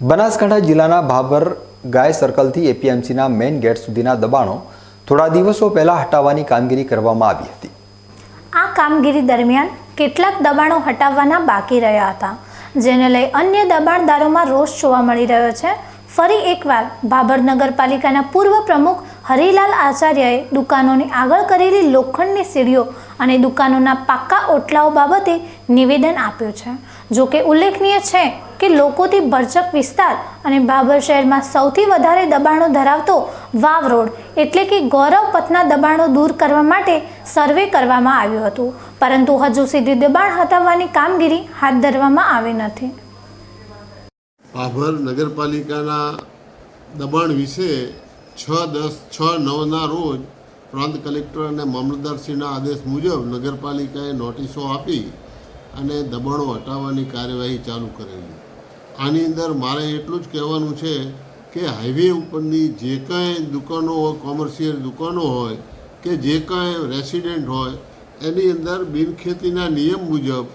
બનાસકાંઠા જિલ્લાના ભાભર ગાય સર્કલથી એપીએમસીના મેઇન ગેટ સુધીના દબાણો થોડા દિવસો પહેલા હટાવવાની કામગીરી કરવામાં આવી હતી. આ કામગીરી દરમિયાન કેટલાક દબાણો હટાવવાના બાકી રહ્યા હતા, જેને લઈ અન્ય દબાણદારોમાં રોષ જોવા મળી રહ્યો છે. ફરી એકવાર ભાભર નગરપાલિકાના પૂર્વ પ્રમુખ હરિલાલ આચાર્યએ દુકાનોની આગળ કરેલી લોખંડની સીડીઓ અને દુકાનોના પાક્કા ઓટલાઓ બાબતે નિવેદન આપ્યું છે. જો કે ઉલ્લેખનીય છે કે લોકોથી ભરચક વિસ્તાર અને બાબર શહેરમાં સૌથી વધારે દબાણો ધરાવતો વાવ રોડ એટલે કે ગૌરવ પથના દબાણો દૂર કરવા માટે સર્વે કરવામાં આવ્યું હતું. પરંતુ હજુ સુધી દબાણ હટાવવાની કામગીરી હાથ ધરવામાં આવી નથી. ભાભર નગરપાલિકાના દબાણ વિશે છ દસ છ નવના રોજ પ્રાંત કલેક્ટર અને મામલતદારશ્રીના આદેશ મુજબ નગરપાલિકાએ નોટિસો આપી અને દબાણો હટાવવાની કાર્યવાહી ચાલુ કરેલી. આની અંદર મારે એટલું જ કહેવાનું છે કે હાઈવે ઉપરની જે કાંઈ દુકાનો હોય કોમર્શિયલ દુકાનો હોય કે જે કાંઈ રેસિડેન્ટ હોય, એની અંદર બિનખેતીના નિયમ મુજબ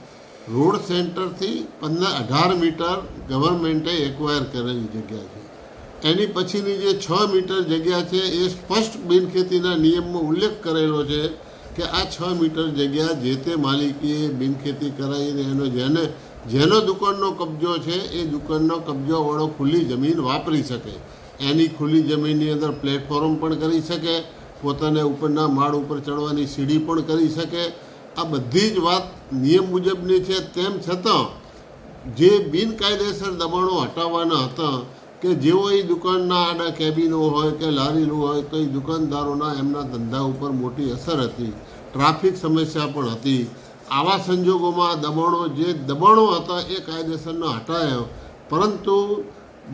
રોડ સેન્ટરથી પંદર, અઢાર મીટર ગવર્મેન્ટે એક્વાયર કરેલી જગ્યા છે. એની પછીની જે છ મીટર જગ્યા છે, એ સ્પષ્ટ બિનખેતીના નિયમમાં ઉલ્લેખ કરેલો છે કે આ છ મીટર જગ્યા જે તે માલિકીએ બિનખેતી કરાવીને એનો જેને, જેનો દુકાનનો કબજો છે, એ દુકાનનો કબજોવાળો ખુલ્લી જમીન વાપરી શકે. એની ખુલ્લી જમીનની અંદર પ્લેટફોર્મ પણ કરી શકે, પોતાને ઉપરના માળ ઉપર ચડવાની સીડી પણ કરી શકે. આ બધી જ વાત નિયમ મુજબની છે. તેમ છતાં, જે બિનકાયદેસર દબાણો હટાવવાના હતા કે જેઓ એ દુકાનના આડા કેબિનો હોય કે લારીનું હોય તો એ દુકાનદારોના એમના ધંધા ઉપર મોટી અસર હતી. ટ્રાફિક સમસ્યા પણ હતી. આવા સંજોગોમાં દબાણો જે દબાણો હતા એ કાયદેસરનો હટાયો. પરંતુ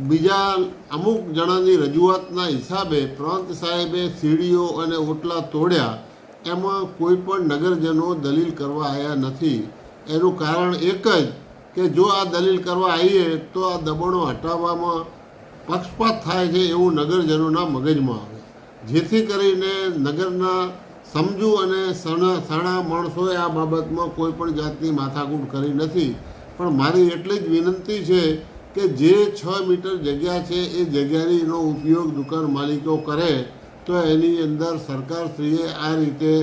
બીજા અમુક જણાની રજૂઆતના હિસાબે પ્રાંત સાહેબે સીડીઓ અને ઓટલા તોડ્યા. એમાં કોઈ પણ નગરજનો દલીલ કરવા આવ્યા નથી. એનું કારણ એક જ કે જો આ દલીલ કરવા આવીએ તો આ દબાણો હટાવવામાં પક્ષપાત થાય છે એવું નગરજનોના મગજમાં આવે. જેથી કરીને નગરના સમજુ અને સણા સણા માણસોએ આ બાબતમાં કોઈ પણ જાતની માથાકૂટ કરી નથી. પણ મારી એટલી જ વિનંતી છે કે જે છ મીટર જગ્યા છે એ જગ્યાનો ઉપયોગ દુકાન માલિકો કરે, તો એની અંદર સરકારશ્રીએ આ રીતે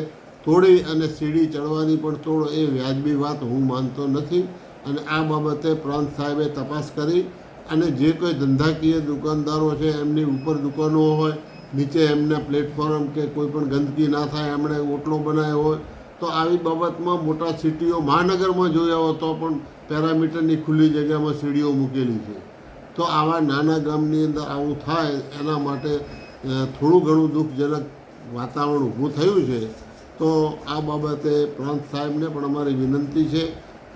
તોડી અને સીડી ચડવાની પણ તોડ એ વ્યાજબી વાત હું માનતો નથી. અને આ બાબતે પ્રાંત સાહેબે તપાસ કરી અને જે કોઈ ધંધાકીય દુકાનદારો છે, એમની ઉપર દુકાનો હોય, નીચે એમને પ્લેટફોર્મ કે કોઈ પણ ગંદકી ના થાય, એમણે ઓટલો બનાવ્યો હોય, તો આવી બાબતમાં મોટા સિટીઓ મહાનગરમાં જોયા હોય તો પણ પેરામીટરની ખુલ્લી જગ્યામાં સીડીઓ મૂકેલી છે. તો આવા નાના ગામની અંદર આવું થાય, એના માટે થોડું ઘણું દુઃખજનક વાતાવરણ ઊભું થયું છે, તો આ બાબતે પ્રાંત સાહેબને પણ અમારી વિનંતી છે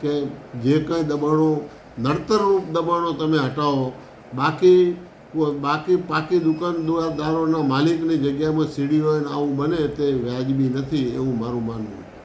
કે જે કંઈ દબાણો નડતરરૂપ દબાણો તમે હટાવો. બાકી બાકી પાકી દુકાનદારોના માલિકની જગ્યામાં સીડીઓ આવું બને તે વ્યાજબી નથી એવું મારું માનવું.